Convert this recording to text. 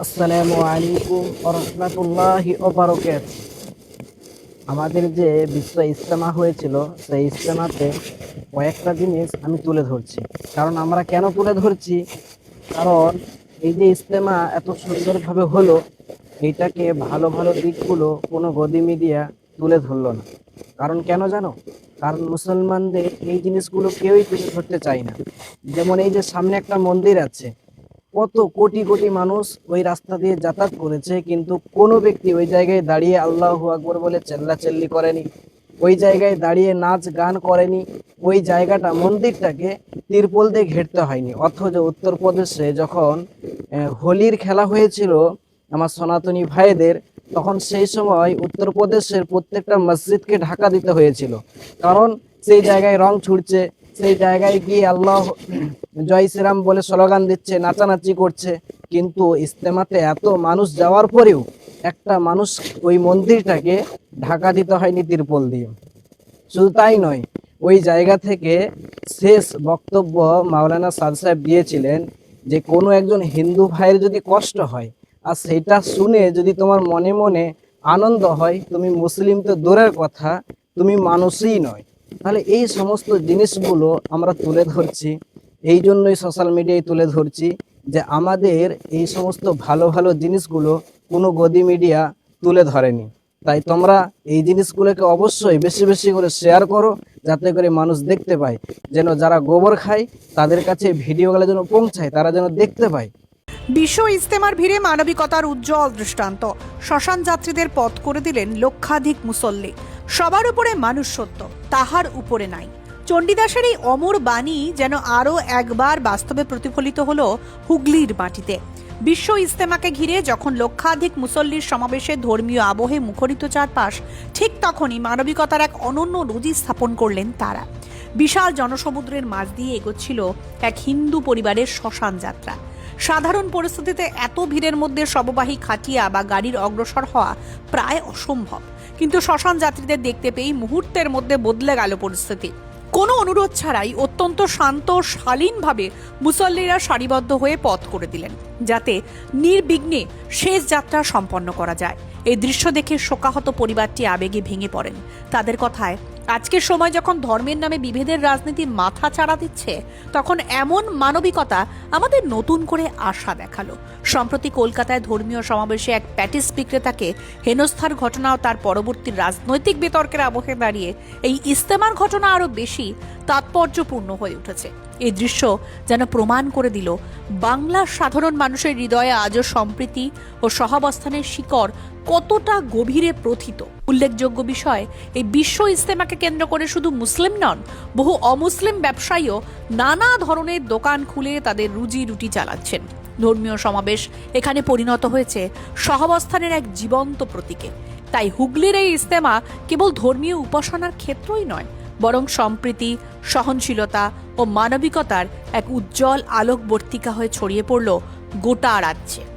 আসসালামু আলাইকুম রহমতুল্লাহি ওবারকাত। আমাদের যে বিশ্ব ইজতেমা হয়েছিল, সেই ইজতেমাতে কয়েকটা জিনিস আমি তুলে ধরছি। কারণ আমরা কেন তুলে ধরছি? কারণ এই যে ইজতেমা এত সুন্দরভাবে হলো, এইটাকে ভালো ভালো দিকগুলো কোনো গদি মিডিয়া তুলে ধরলো না। কারণ কেন জানো? কারণ মুসলমানদের এই জিনিসগুলো কেউই তুলে ধরতে চায় না। যেমন এই যে সামনে একটা মন্দির আছে কত কোটি কোটি মানুষ ওই রাস্তা দিয়ে যাতায়াত করেছে, কিন্তু কোনো ব্যক্তি ওই জায়গায় দাঁড়িয়ে আল্লাহ আকবর বলে চেল্লাচেল্লি করেনি, ওই জায়গায় দাঁড়িয়ে নাচ গান করেনি, ওই জায়গাটা মন্দিরটাকে তিরপল দিয়ে ঘেরতে হয়নি। অথচ উত্তরপ্রদেশে যখন হোলির খেলা হয়েছিল আমার সনাতনী ভাইদের, তখন সেই সময় উত্তরপ্রদেশের প্রত্যেকটা মসজিদকে ঢাকা দিতে হয়েছিল। কারণ সেই জায়গায় রং ছুটছে সেই জায়গায় গিয়ে আল্লাহ জয় শ্রীরাম বলে স্লোগান দিচ্ছে, নাচানাচি করছে। কিন্তু ইস্তেমাতে এত মানুষ যাওয়ার পরেও একটা মানুষ ওই মন্দিরটাকে ঢাকা দিতে হয়নি তিরপল দিয়ে। শুধু তাই নয়, ওই জায়গা থেকে শেষ বক্তব্য মাওলানা সাদ সাহেব দিয়েছিলেন যে, কোনো একজন হিন্দু ভাইয়ের যদি কষ্ট হয়, আর সেটা শুনে যদি তোমার মনে মনে আনন্দ হয়, তুমি মুসলিম তো দূরের কথা, তুমি মানুষই নয়। তাহলে এই সমস্ত জিনিসগুলো আমরা তুলে ধরছি। এই জন্যই সোশ্যাল মিডিয়ায় তুলে ধরছি যে আমাদের এই সমস্ত ভালো ভালো জিনিসগুলো কোনো গদি মিডিয়া তুলে ধরেনি। তাই তোমরা এই জিনিসগুলোকে অবশ্যই বেশি বেশি করে শেয়ার করো, যাতে করে মানুষ দেখতে পায়। যেন যারা গোবর খায়, তাদের কাছে ভিডিওগুলো যেন পৌঁছায়, তারা যেন দেখতে পায়। বিশ্ব ইজতেমার ভিড়ে মানবিকতার উজ্জ্বল দৃষ্টান্ত। শ্মশান যাত্রীদের পথ করে দিলেন লক্ষাধিক মুসল্লি। সবার উপরে মানুষ সত্য, তাহার উপরে নাই। চণ্ডীদাসের এই অমর বাণী যেন আরও একবার বাস্তবে প্রতিফলিত হল হুগলির মাটিতে। বিশ্ব ইজতেমাকে ঘিরে যখন লক্ষাধিক মুসল্লির সমাবেশে ধর্মীয় আবহে মুখরিত চারপাশ, ঠিক তখনই মানবিকতার এক অনন্য নদী স্থাপন করলেন তারা। বিশাল জনসমুদ্রের মাঝ দিয়ে এগোচ্ছিল এক হিন্দু পরিবারের শ্মশান যাত্রা। সাধারণ পরিস্থিতিতে এত ভিড়ের মধ্যে শববাহী খাটিয়া বা গাড়ির অগ্রসর হওয়া প্রায় অসম্ভব। কিন্তু শ্মশান যাত্রীদের দেখতে পেয়েই মুহূর্তের মধ্যে বদলে গেল পরিস্থিতি। কোনো অনুরোধ ছাড়াই অত্যন্ত শান্ত শালীনভাবে মুসল্লিরা সারিবদ্ধ হয়ে পথ করে দিলেন, যাতে নির্বিঘ্নে শেষ যাত্রা সম্পন্ন করা যায়। এই দৃশ্য দেখে শোকাহত পরিবারটি আবেগে ভেঙে পড়েন। তাদের কথায় আজকের সময় যখন ধর্মের নামে বিভেদের রাজনীতি মাথা চাড়া দিচ্ছে, তখন এমন মানবিকতা আমাদের নতুন করে আশা দেখাল। সম্প্রতি কলকাতায় ধর্মীয় সমাবেশে এক প্যাটিস বিক্রেতাকে হেনস্থার ঘটনা তার পরবর্তী রাজনৈতিক বিতর্কের আবহে দাঁড়িয়ে এই ইস্তেমার ঘটনা আরও বেশি তাৎপর্যপূর্ণ হয়ে উঠেছে। এই দৃশ্য যেন প্রমাণ করে দিল বাংলার সাধারণ মানুষের হৃদয়ে আজও সম্প্রীতি ও সহাবস্থানের শিকড় কতটা গভীরে প্রথিত? উল্লেখযোগ্য বিষয়, এই বিশ্ব ইস্তেমাকে কেন্দ্র করে শুধু মুসলিম নন, বহু অমুসলিম ব্যবসায়ীও নানা ধরনের দোকান খুলে তাদের রুজি রুটি চালাচ্ছেন। ধর্মীয় সমাবেশ এখানে পরিণত হয়েছে সহাবস্থানের এক জীবন্ত প্রতীকে। তাই হুগলির এই ইস্তেমা কেবল ধর্মীয় উপাসনার ক্ষেত্রই নয়, বরং সম্প্রীতি, সহনশীলতা ও মানবিকতার এক উজ্জ্বল আলোকবর্তিকা হয়ে ছড়িয়ে পড়ল গোটা রাজ্যে।